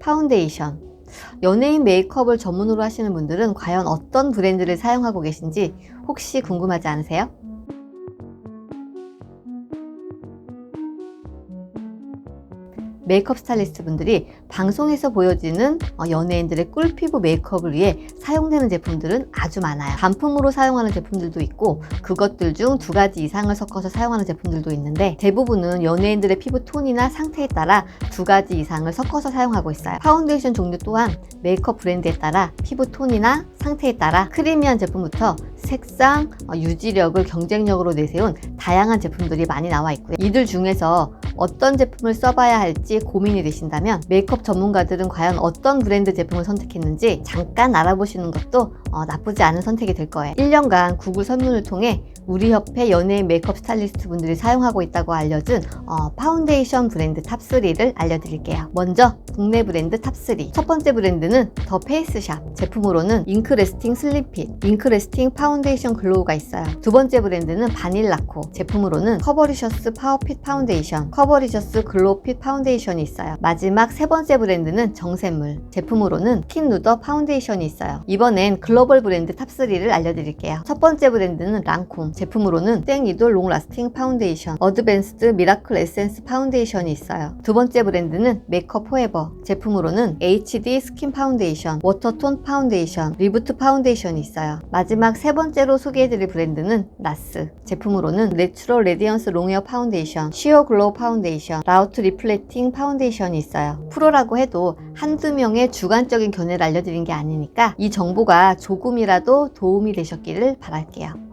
파운데이션. 연예인 메이크업을 전문으로 하시는 분들은 과연 어떤 브랜드를 사용하고 계신지 혹시 궁금하지 않으세요? 메이크업 스타일리스트 분들이 방송에서 보여지는 어, 연예인들의 꿀 피부 메이크업을 위해 사용되는 제품들은 아주 많아요. 단품으로 사용하는 제품들도 있고 그것들 중 두 가지 이상을 섞어서 사용하는 제품들도 있는데 대부분은 연예인들의 피부 톤이나 상태에 따라 두 가지 이상을 섞어서 사용하고 있어요. 파운데이션 종류 또한 메이크업 브랜드에 따라 피부 톤이나 상태에 따라 크리미한 제품부터 색상, 어, 유지력을 경쟁력으로 내세운 다양한 제품들이 많이 나와 있고요. 이들 중에서 어떤 제품을 써봐야 할지 고민이 되신다면 메이크업 전문가들은 과연 어떤 브랜드 제품을 선택했는지 잠깐 알아보시는 것도 어, 나쁘지 않은 선택이 될 거예요. 1년간 구글 설문을 통해 우리 협회 연예인 메이크업 스타일리스트 분들이 사용하고 있다고 알려준 어, 파운데이션 브랜드 탑3를 알려드릴게요. 먼저 국내 브랜드 탑3. 첫 번째 브랜드는 더 페이스샵. 제품으로는 잉크레스팅 슬림핏, 잉크레스팅 파운데이션 글로우가 있어요. 두 번째 브랜드는 바닐라코. 제품으로는 커버리셔스 파워핏 파운데이션, 커버리셔스 글로우핏 파운데이션이 있어요. 마지막 세 번째 브랜드는 정샘물. 제품으로는 킨누더 파운데이션이 있어요. 이번엔 글로벌 브랜드 탑3를 알려드릴게요. 첫 번째 브랜드는 랑콤. 제품으로는 땡이도 롱라스팅 파운데이션, 어드밴스드 미라클 에센스 파운데이션이 있어요. 두 번째 브랜드는 메이크업 포에버. 제품으로는 HD 스킨 파운데이션, 워터톤 파운데이션, 리부트 파운데이션이 있어요. 마지막 세 번째로 소개해드릴 브랜드는 나스. 제품으로는 내추럴 레디언스 롱웨어 파운데이션, 쉬어 글로우 파운데이션, 라우트 리플렉팅 파운데이션이 있어요. 프로라고 해도 한두 명의 주관적인 견해를 알려드린 게 아니니까 이 정보가 조금이라도 도움이 되셨기를 바랄게요.